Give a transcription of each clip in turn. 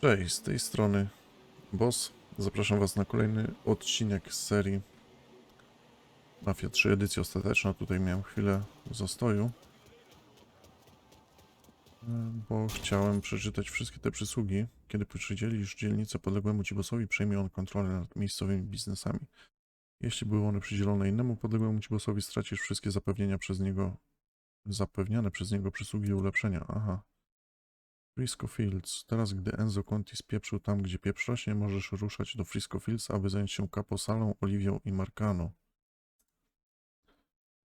Cześć, z tej strony Boss. Zapraszam Was na kolejny odcinek z serii Mafia 3 edycja ostateczna. Tutaj miałem chwilę zastoju, bo chciałem przeczytać wszystkie te przysługi. Kiedy powiedzieli, iż dzielnica podległemu ci bossowi przejmie on kontrolę nad miejscowymi biznesami. Jeśli były one przydzielone innemu podległemu ci bossowi, stracisz wszystkie zapewnienia przez niego zapewniane przez niego przysługi i ulepszenia. Aha. Frisco Fields. Teraz, gdy Enzo Conti spieprzył tam, gdzie pieprz rośnie, możesz ruszać do Frisco Fields, aby zająć się Caposalą, Oliwią i Marcano.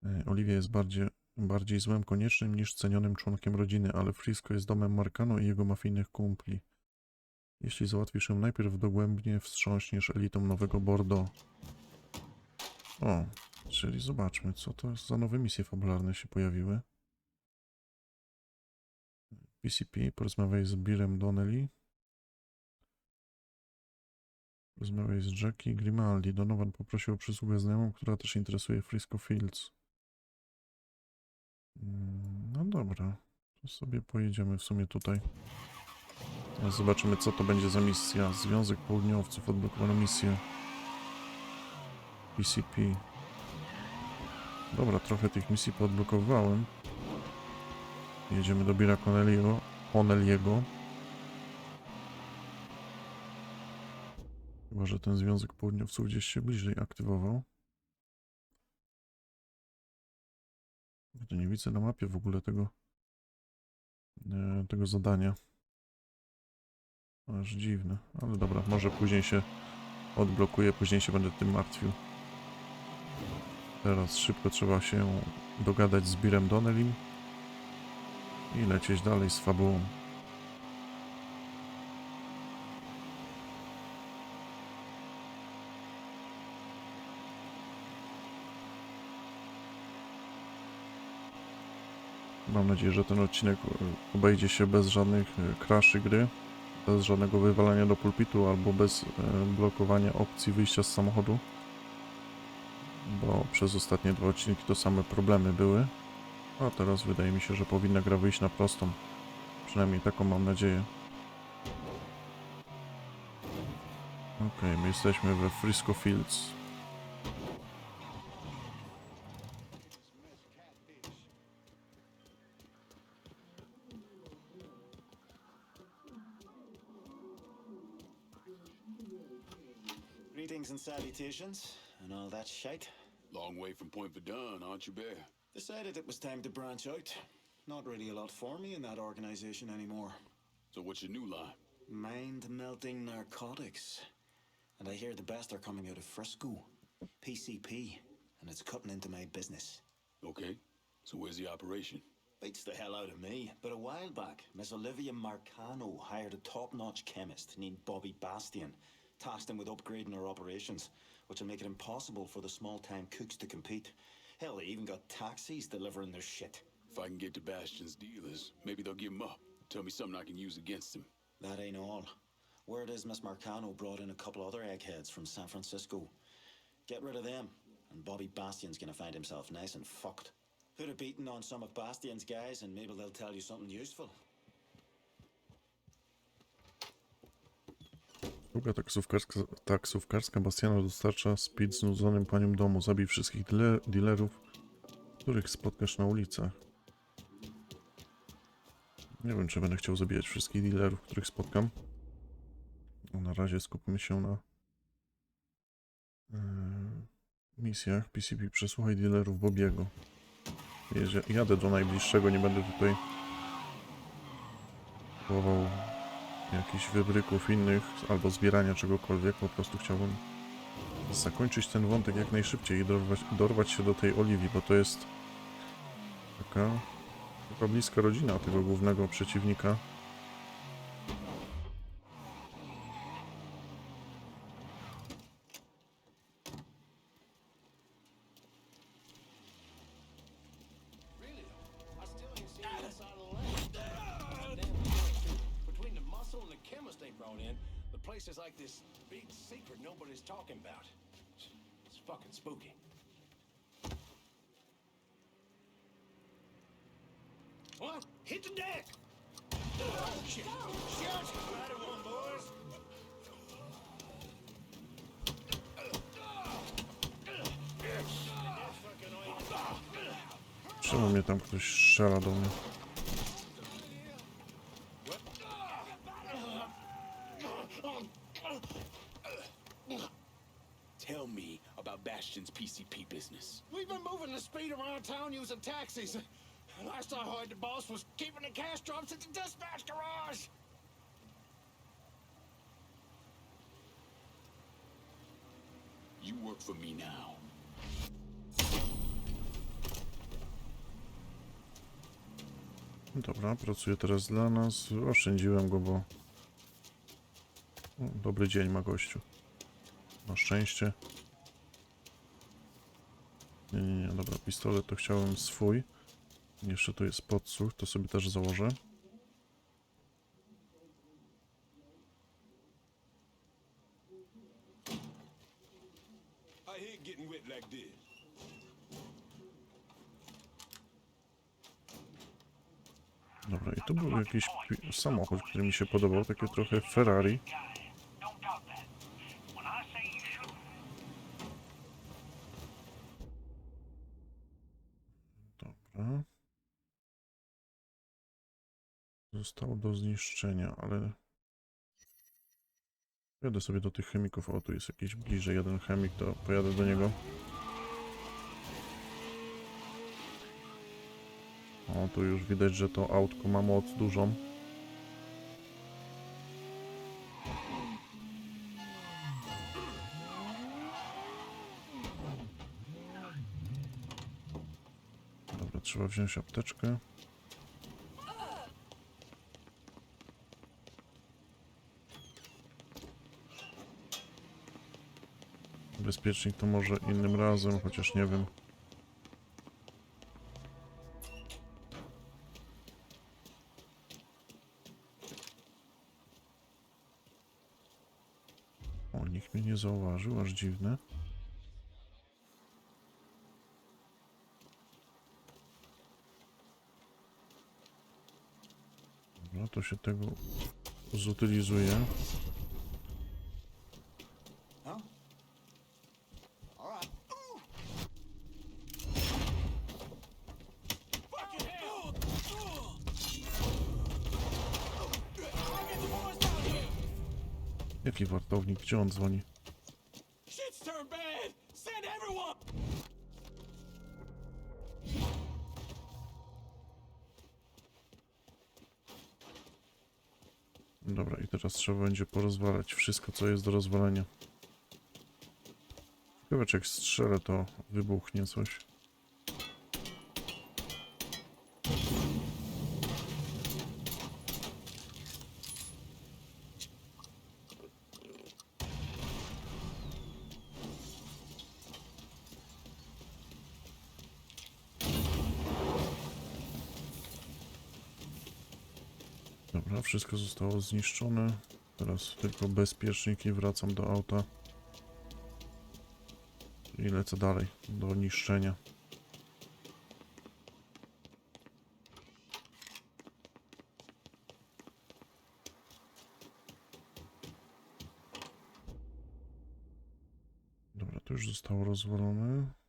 E, Oliwia jest bardziej, bardziej złem koniecznym niż cenionym członkiem rodziny, ale Frisco jest domem Marcano i jego mafijnych kumpli. Jeśli załatwisz ją najpierw dogłębnie, wstrząśniesz elitą nowego Bordeaux. O, czyli zobaczmy, co to za nowe misje fabularne się pojawiły. PCP, porozmawiaj z Billem Donnelly. Porozmawiaj z Jackie Grimaldi. Donovan poprosił o przysługę znajomą, która też interesuje Frisco Fields. Mm, No dobra, to sobie pojedziemy w sumie tutaj. Zobaczymy, co to będzie za misja. Związek Południowców odblokowano misję. PCP. Dobra, trochę tych misji poodblokowałem. Jedziemy do Billa Connelly'ego. Connelly'ego. Chyba, że ten Związek Południowców gdzieś się bliżej aktywował. To nie widzę na mapie w ogóle tego e, tego zadania. Aż dziwne, ale dobra, może później się odblokuję, później się będę tym martwił. Teraz szybko trzeba się dogadać z Billem Donnellym i lecieć dalej z fabułą. Mam nadzieję, że ten odcinek e, obejdzie się bez żadnych e, crashy gry, bez żadnego wywalania do pulpitu albo bez e, blokowania opcji wyjścia z samochodu, bo przez ostatnie dwa odcinki to same problemy były. A teraz wydaje mi się, że powinna gra wyjść na prostą. Przynajmniej taką mam nadzieję. Okej, my jesteśmy we Frisco Fields. Greetings and salutations, and all that shite. Long way from Point Verdun, aren't you, Bear? Decided it was time to branch out. Not really a lot for me in that organization anymore. So what's your new line? Mind melting narcotics. And I hear the best are coming out of Frisco. PCP. And it's cutting into my business. Okay. So where's the operation? Beats the hell out of me. But a while back, Miss Olivia Marcano hired a top notch chemist named Bobby Bastian, tasked him with upgrading her operations, which will make it impossible for the small time cooks to compete. Hell, they even got taxis delivering their shit. If I can get to Bastion's dealers, maybe they'll give him up. Tell me something I can use against him. That ain't all. Word is Miss Marcano brought in a couple other eggheads from San Francisco. Get rid of them, and Bobby Bastian's gonna find himself nice and fucked. Put a beating on some of Bastian's guys, and maybe they'll tell you something useful. Druga taksówkarska, taksówkarska Bastiana dostarcza speed znudzonym paniom domu. Zabij wszystkich dile- dealerów, których spotkasz na ulicach. Nie wiem, czy będę chciał zabijać wszystkich dealerów, których spotkam. Na razie skupmy się na yy, misjach. PCP przesłuchaj dealerów Bobiego. Jedzie, jadę do najbliższego, nie będę tutaj próbował jakichś wybryków innych albo zbierania czegokolwiek. Po prostu chciałbym zakończyć ten wątek jak najszybciej i dorwać, dorwać się do tej Oliwii, bo to jest taka chyba bliska rodzina tego głównego przeciwnika. thrown in, the place is like this big secret nobody's talking about. It's fucking spooky. What? Hit the deck! Oh, shit! Shit! Right one, boys! Czemu mnie tam ktoś strzela do mnie? Tell me about Bastion's PCP business. We've been moving the speed around town using taxis. Last I heard, the boss was keeping the cash drops at the dispatch garage. You work for me now. Dobra, pracuje teraz dla nas. Oszczędziłem go, bo... Dobry dzień ma gościu. Na szczęście. Nie, nie, nie, dobra, pistolet to chciałem swój. Jeszcze tu jest podsłuch, to sobie też założę. Dobra, i tu był jakiś samochód, który mi się podobał, takie trochę Ferrari. Don't doubt that. When I say you shouldn't, Dobra. Zostało do zniszczenia, ale... Jadę sobie do tych chemików. O, tu jest jakiś bliżej jeden chemik, to pojadę do niego. O, tu już widać, że to autko ma moc dużą. Dobra, trzeba wziąć apteczkę. Bezpiecznik to może innym razem, chociaż nie wiem. O, nikt mnie nie zauważył, aż dziwne. Dobra, to się tego zutylizuje. Huh? All right. Fucking hell! Get the boys down here! Jaki wartownik? Gdzie on dzwoni? Dobra, i teraz trzeba będzie porozwalać wszystko, co jest do rozwalenia. Ciekawe, jak strzelę, to wybuchnie coś. Dobra, wszystko zostało zniszczone. Teraz tylko bezpiecznik i wracam do auta. I lecę dalej, do niszczenia. Dobra, to już zostało rozwalone.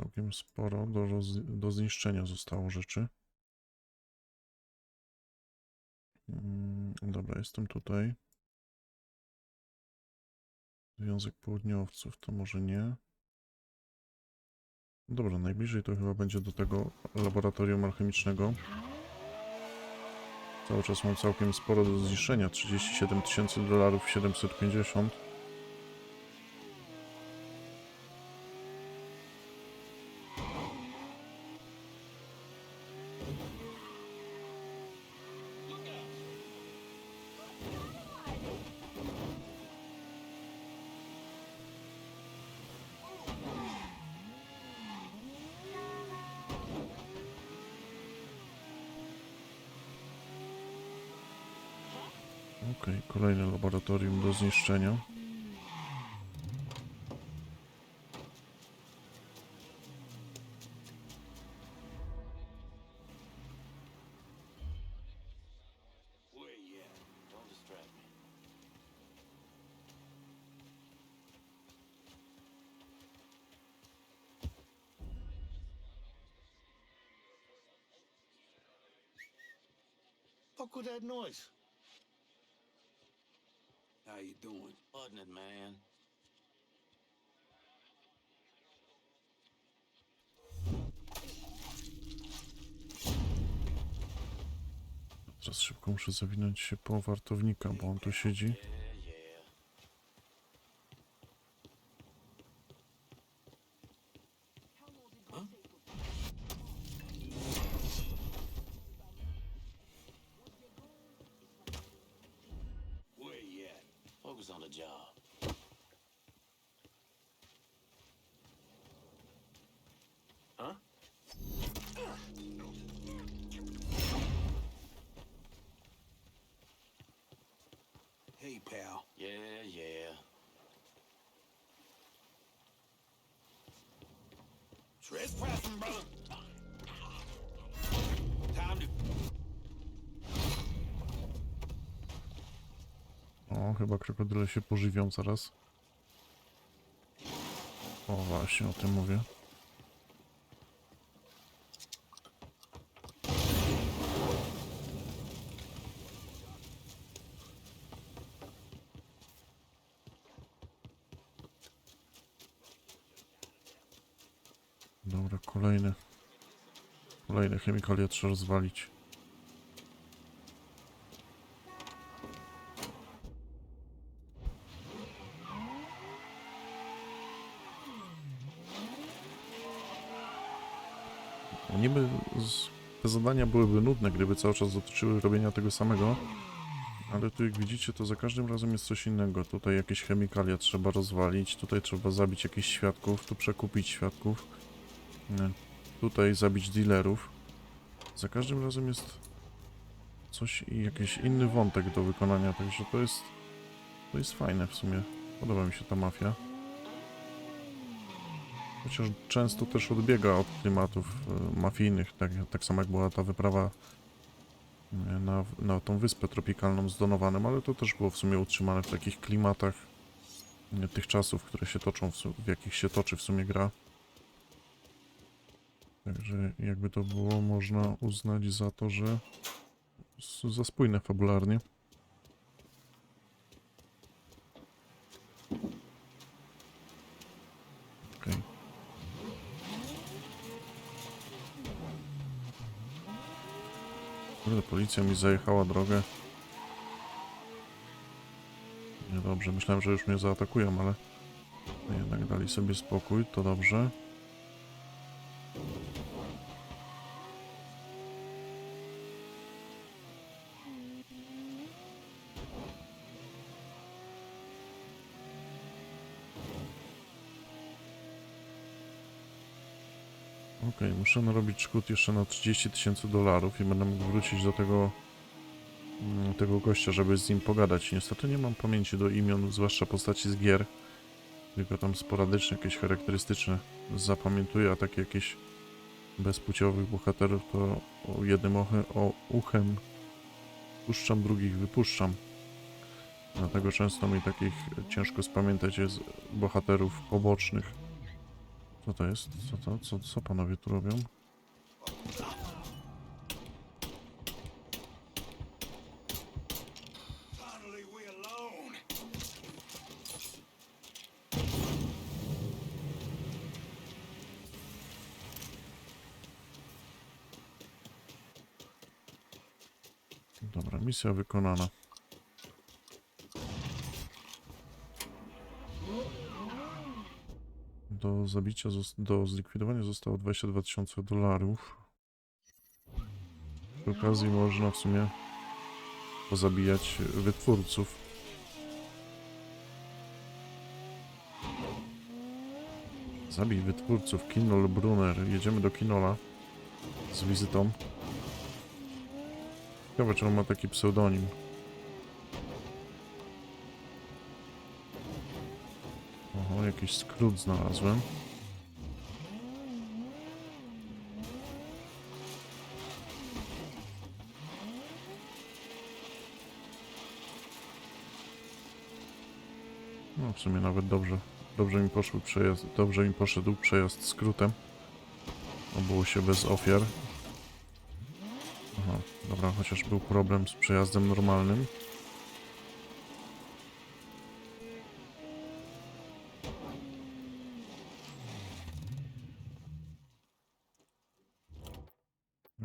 Całkiem sporo do, do zniszczenia zostało rzeczy. Mm, Dobra, jestem tutaj. Związek Południowców to może nie. Dobra, najbliżej to chyba będzie do tego laboratorium alchemicznego. Cały czas mam całkiem sporo do zniszczenia. 37 tysięcy dolarów, 750. zniszczenia. Fuck with noise. How you doing? Wasn't it, man? Teraz szybko muszę zawinąć się po wartownika, bo on tu siedzi. Chyba krokodyle się pożywią zaraz. O, właśnie o tym mówię. Dobra, kolejny. Kolejne chemikalia trzeba rozwalić. No Niby z, te zadania byłyby nudne, gdyby cały czas dotyczyły robienia tego samego, ale tu jak widzicie, to za każdym razem jest coś innego. Tutaj jakieś chemikalia trzeba rozwalić, tutaj trzeba zabić jakichś świadków, tu przekupić świadków, tutaj zabić dealerów. Za każdym razem jest coś i jakiś inny wątek do wykonania, także to jest, to jest fajne w sumie. Podoba mi się ta mafia. Chociaż często też odbiega od klimatów e, mafijnych, tak, tak samo jak była ta wyprawa na, na tą wyspę tropikalną z Donowanem, ale to też było w sumie utrzymane w takich klimatach tych czasów, które się toczą, w, w jakich się toczy w sumie gra. Także jakby to było można uznać za to, że za spójne fabularnie. Kurde, policja mi zajechała drogę. Niedobrze, myślałem, że już mnie zaatakują, ale jednak dali sobie spokój, to dobrze. Okej, muszę narobić szkód jeszcze na 30 tysięcy dolarów i będę mógł wrócić do tego mm, tego gościa, żeby z nim pogadać. Niestety nie mam pamięci do imion, zwłaszcza postaci z gier. Tylko tam sporadyczne, jakieś charakterystyczne zapamiętuję, a takie jakieś bezpłciowych bohaterów to jednym ochem, o uchem puszczam, drugich wypuszczam. Dlatego często mi takich ciężko spamiętać jest bohaterów pobocznych. Co to jest? Co to? Co, co panowie tu robią? Dobra, misja wykonana. Do zabicia, do zlikwidowania zostało 22 tysiące dolarów. Przy okazji można w sumie pozabijać wytwórców. Zabij wytwórców, Kinol Brunner. Jedziemy do Kinola z wizytą. Ciekawe, czy on ma taki pseudonim. Oho, jakiś skrót znalazłem. No, w sumie nawet dobrze. Dobrze mi poszły przejazd, dobrze mi poszedł przejazd skrótem. Obyło się bez ofiar. Aha, Dobra, chociaż był problem z przejazdem normalnym.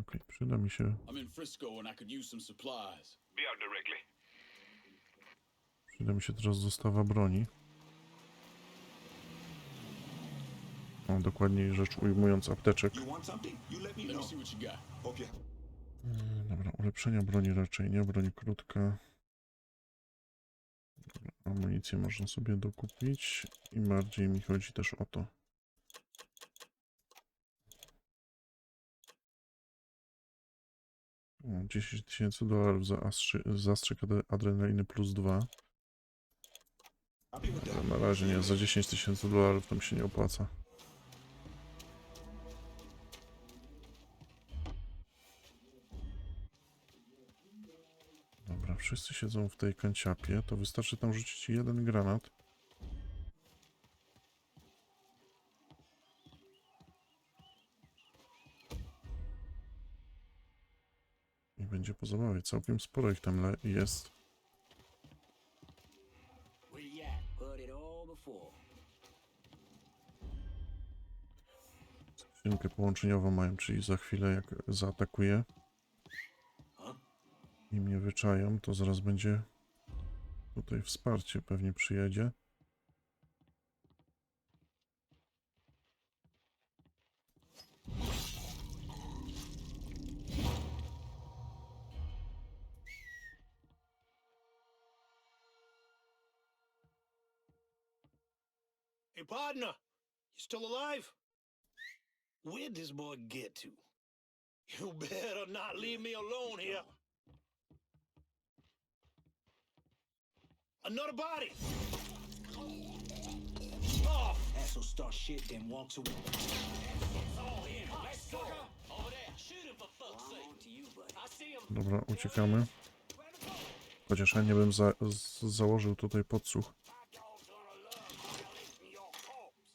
Okej, przyda mi się, I'm in Frisco and I could use some supplies. Be out directly. przyda mi się teraz dostawa broni. O, dokładniej rzecz ujmując apteczek. You want something? You let me Let me know. see what you got. Okay. Mm, Dobra, ulepszenia broni raczej nie, broń krótka. Dobra, Amunicję można sobie dokupić i bardziej mi chodzi też o to. 10 tysięcy dolarów za astrzy- zastrzyk adrenaliny plus 2. I'll be with that. Na razie nie, za 10 tysięcy dolarów to mi się nie opłaca. Dobra, wszyscy siedzą w tej kanciapie, to wystarczy tam rzucić jeden granat. Zabawie. Całkiem sporo ich tam jest. Skrzynkę połączeniową mają, czyli za chwilę jak zaatakuję i mnie wyczają, to zaraz będzie tutaj wsparcie pewnie przyjedzie. Hey, partner, you still alive? Where'd this boy get to? You better not leave me alone here. Another body! Oh! Asshole starts shit, then walks away. Oh, him. Let's go! Over there. Shoot him for fuck's sake. to you, buddy. I see him. Dobra, uciekamy. Chociaż ja nie bym za założył tutaj podsłuch. My dog's gonna love violating your corpse.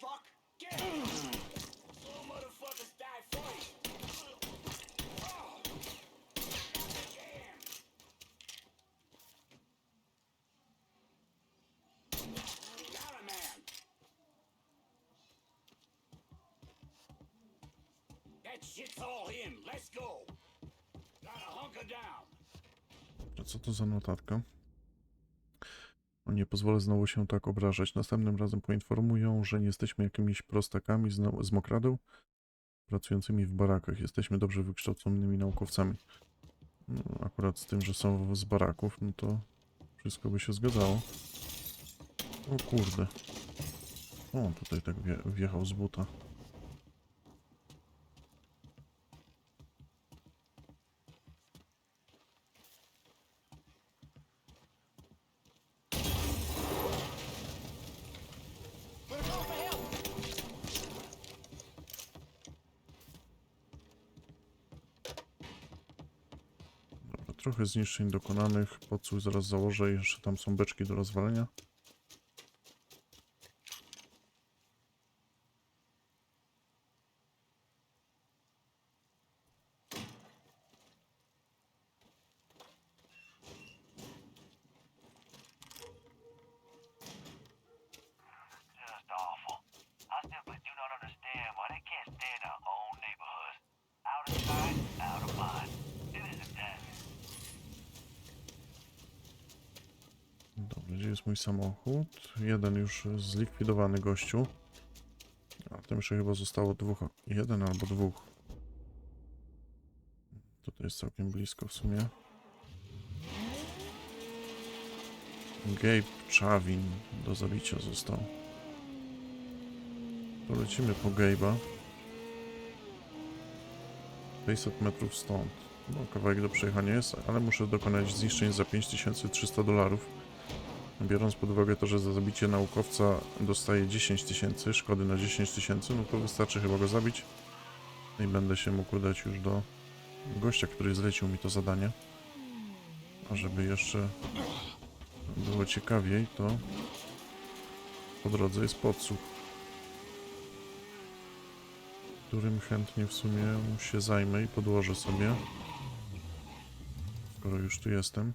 Fuck! Get him! Little motherfuckers die first. Got a man. That co to za notatka? O, nie pozwolę znowu się tak obrażać. Następnym razem poinformują, że nie jesteśmy jakimiś prostakami z, nau- z mokradeł pracującymi w barakach. Jesteśmy dobrze wykształconymi naukowcami. No, akurat z tym, że są z baraków, no to wszystko by się zgadzało. O kurde. O, tutaj tak wje wjechał z buta. Dobra, trochę zniszczeń dokonanych. Podsłuch zaraz założę. Jeszcze tam są beczki do rozwalenia. Gdzie jest mój samochód? Jeden już zlikwidowany gościu. A tam jeszcze chyba zostało dwóch. Jeden albo dwóch. Tutaj jest całkiem blisko w sumie. Gabe Chavin do zabicia został. To lecimy po Gabe'a. 500 metrów stąd. No, kawałek do przejechania jest, ale muszę dokonać zniszczeń za 5300 dolarów. Biorąc pod uwagę to, że za zabicie naukowca dostaje 10 tysięcy, szkody na 10 tysięcy, no to wystarczy chyba go zabić. No i będę się mógł udać już do gościa, który zlecił mi to zadanie. A żeby jeszcze było ciekawiej, to po drodze jest podsłuch, którym chętnie w sumie się zajmę i podłożę sobie, skoro już tu jestem.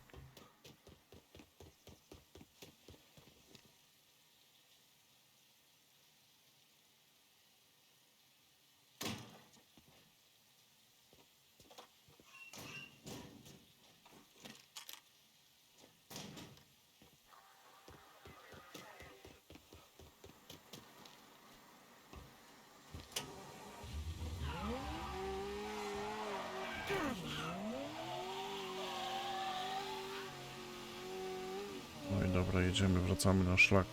No i dobra, jedziemy, wracamy na szlak.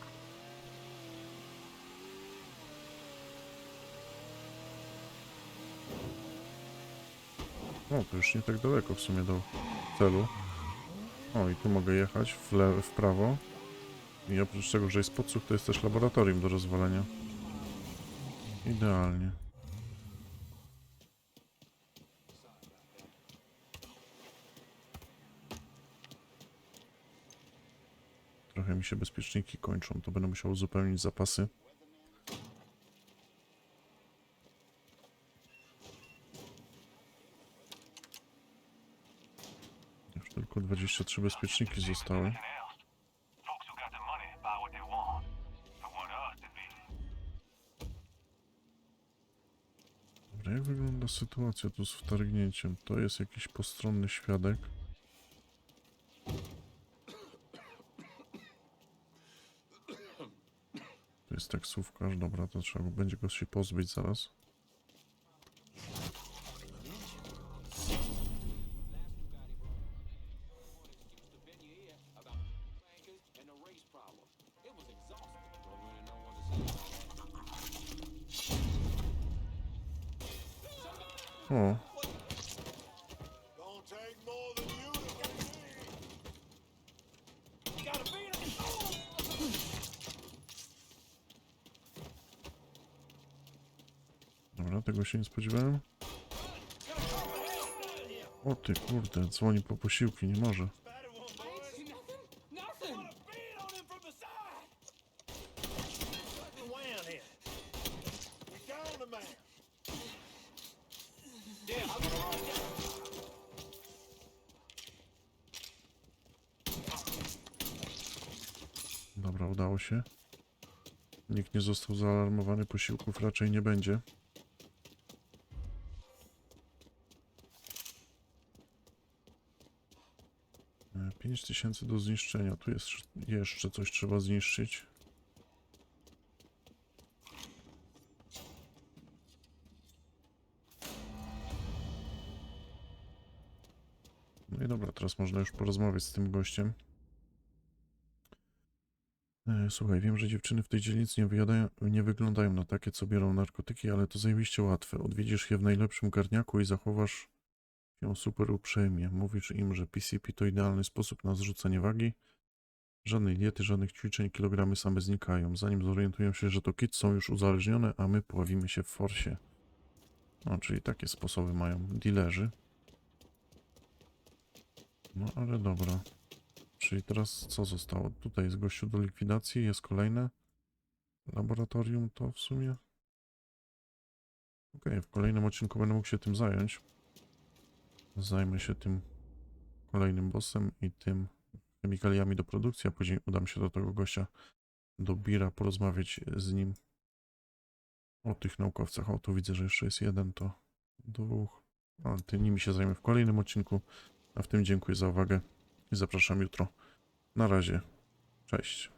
O, to już nie tak daleko w sumie do celu. O, i tu mogę jechać w, w prawo. I oprócz tego, że jest podsłuch, to jest też laboratorium do rozwalenia. Idealnie. Trochę mi się bezpieczniki kończą, to będę musiał uzupełnić zapasy. Już tylko 23 bezpieczniki zostały. Dobra, jak wygląda sytuacja tu z wtargnięciem? To jest jakiś postronny świadek. Jest taksówkarz, dobra, to trzeba będzie go się pozbyć zaraz. O, Don't take more than you to get me. You gotta beat dobra, tego się nie spodziewałem. O ty kurde, dzwoni po posiłki, nie może. Dobra, udało się. Nikt nie został zaalarmowany, posiłków raczej nie będzie. 5000 do zniszczenia. Tu jest jeszcze coś trzeba zniszczyć. No i dobra, teraz można już porozmawiać z tym gościem. E, Słuchaj, wiem, że dziewczyny w tej dzielnicy nie, nie wyglądają na takie, co biorą narkotyki, ale to zajebiście łatwe. Odwiedzisz je w najlepszym garniaku i zachowasz się super uprzejmie. Mówisz im, że PCP to idealny sposób na zrzucenie wagi. Żadnej diety, żadnych ćwiczeń, kilogramy same znikają. Zanim zorientują się, że to kit są już uzależnione, a my pławimy się w forsie. No, czyli takie sposoby mają dealerzy. No, ale dobra. Czyli teraz co zostało? Tutaj jest gościu do likwidacji, jest kolejne laboratorium, to w sumie. Okej, w kolejnym odcinku będę mógł się tym zająć. Zajmę się tym kolejnym bossem i tym chemikaliami do produkcji, a później udam się do tego gościa do Bira porozmawiać z nim o tych naukowcach. O, tu widzę, że jeszcze jest jeden, to dwóch. A, ty nimi się zajmę w kolejnym odcinku. A w tym dziękuję za uwagę i zapraszam jutro. Na razie. Cześć.